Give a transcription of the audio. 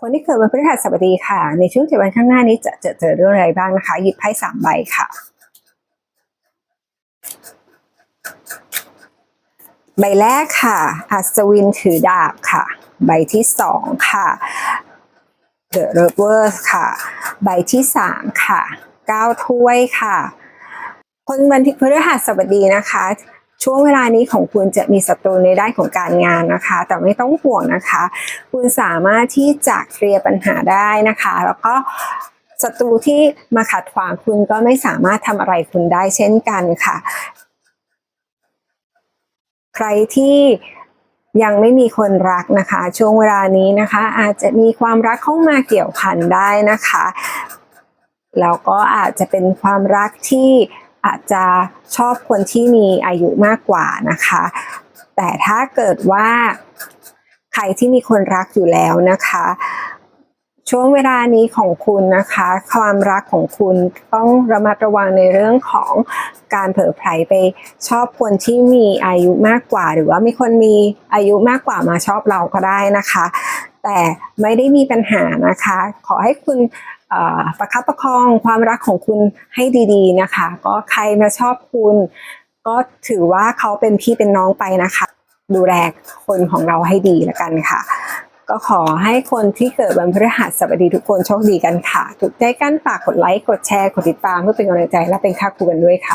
คนที่เกิดวันพฤหัสบดีค่ะ ในช่วงเจ็ดวันข้างหน้านี้จะเจอเจอเรื่องอะไรบ้างนะคะ หยิบไพ่สามใบค่ะใบแรกค่ะ อัศวินถือดาบค่ะ ใบที่สองค่ะ The Reverse ค่ะ ใบที่สามค่ะเก้าถ้วยค่ะ คนวันที่พฤหัสบดีนะคะ ช่วงเวลานี้ของคุณจะมีศัตรูในด้านของการงานนะคะ แต่ไม่ต้องห่วงนะคะ คุณสามารถที่จะเคลียร์ปัญหาได้นะคะ แล้วก็ศัตรูที่มาขัดขวางคุณก็ไม่สามารถทำอะไรคุณได้เช่นกันค่ะ ใครที่ยังไม่มีคนรักนะคะ ช่วงเวลานี้นะคะ อาจจะมีความรักเข้ามาเกี่ยวพันได้นะคะ แล้วก็อาจจะเป็นความรักที่ อาจจะชอบคนที่มีอายุมากกว่านะคะ แต่ถ้าเกิดว่าใครที่มีคนรักอยู่แล้วนะคะ ช่วงเวลานี้ของคุณนะคะ ความรักของคุณต้องระมัดระวังในเรื่องของการเผลอไผลไปชอบคนที่มีอายุมากกว่า หรือว่ามีคนมีอายุมากกว่ามาชอบเราก็ได้นะคะ แต่ไม่ได้มีปัญหานะคะ ขอให้คุณ ประคับประคองความรักของคุณให้ดีๆนะคะ ก็ใครมาชอบคุณ ก็ถือว่าเขาเป็นพี่เป็นน้องไปนะคะ ดูแลคนของเราให้ดีแล้วกันค่ะ ก็ขอให้คนที่เกิดวันพฤหัสบดีทุกคนโชคดีกันค่ะ ถูกใจกันฝากกดไลค์กดแชร์กดติดตามเพื่อเป็นกำลังใจและเป็นค่าครูกันด้วยค่ะ